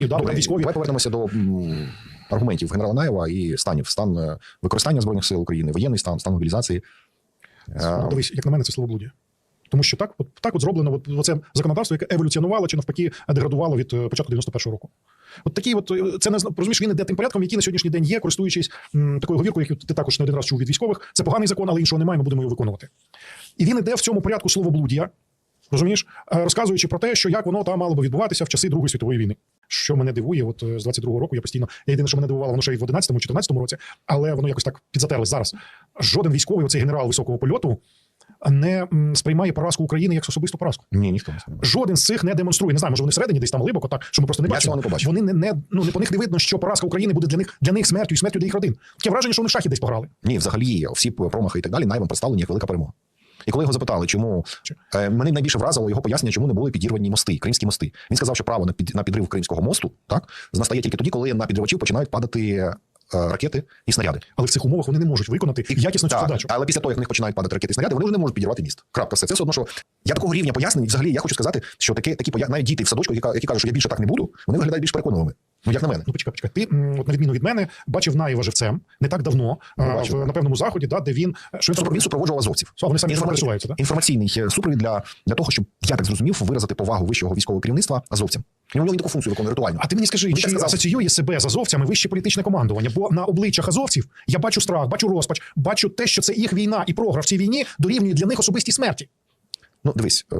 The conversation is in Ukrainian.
да, Добре, військові. давай повернемося до м, аргументів генерала Наєва і станів стан е, використання збройних сил України, воєнний стан, стан мобілізації. Е, Дивись, як на мене, це словоблудія. Тому що так, от, так от зроблено от, оце законодавство, яке еволюціонувало чи навпаки деградувало від е, початку 91-го року. От такі, от е, це не зна- розумієш, він іде тим порядком, який на сьогоднішній день є, користуючись м, такою говіркою, яку ти також не один раз чув від військових. Це поганий закон, але іншого немає, ми будемо його виконувати. І він іде в цьому порядку словоблудія, розумієш, Е, розказуючи про те, що як воно там мало би відбуватися в часи Другої світової війни. Що мене дивує, от е, з 22-го року я постійно я єдине, що мене дивувало, воно ще й в 11-му, 14-му році, але воно якось так підзатерлось зараз. Жоден військовий, оцей генерал високого польоту, не сприймає поразку України як особисту поразку. Ні, ніхто не. Жоден з цих не демонструє. Не знаю, може вони всередині десь там глибоко, так що ми просто не бачимо. не побачив. Вони не, не ну не по них не видно, що поразка України буде для них для них смертю і смертю для їх родин. Таке враження, що вони в шахи десь пограли. Ні, взагалі всі промахи і так далі Наєвом представлені як велика перемога. І коли його запитали, чому е, мене найбільше вразило його пояснення, чому не були підірвані мости, кримські мости. Він сказав, що право на під на підрив кримського мосту так настає тільки тоді, коли на підривачів починають падати е, ракети і снаряди. Але в цих умовах вони не можуть виконати якісно цю Так, задачу. але після того, як в них починають падати ракети і снаряди, вони вже не можуть підірвати міст. Крапка, все. Це все одно, що я такого рівня пояснень. Взагалі, я хочу сказати, що таке, такі навіть діти в садочку, які, які кажуть, що я більше так не буду, вони виглядають більш переконливими. Ну, як на мене. Ну, почекай, почекай. Ти, от на відміну від мене, бачив Наєва живцем не так давно, Ну, бачив, в, на певному заході, да, де він що він Тобто він супроводжував азовців. А, вони самі Інформа- пересуваються, да? Інформаційний е, супровід для, для того, щоб я так зрозумів, виразити повагу вищого військового керівництва азовцям. І у нього він таку функцію виконує ритуально. А ти мені скажи, чи сказав. асоціює себе з азовцями вище політичне командування? Бо на обличчях азовців я бачу страх, бачу розпач, бачу те, що це їх війна і програв в цій війні дорівнює для них особистій смерті. Ну, дивись, е,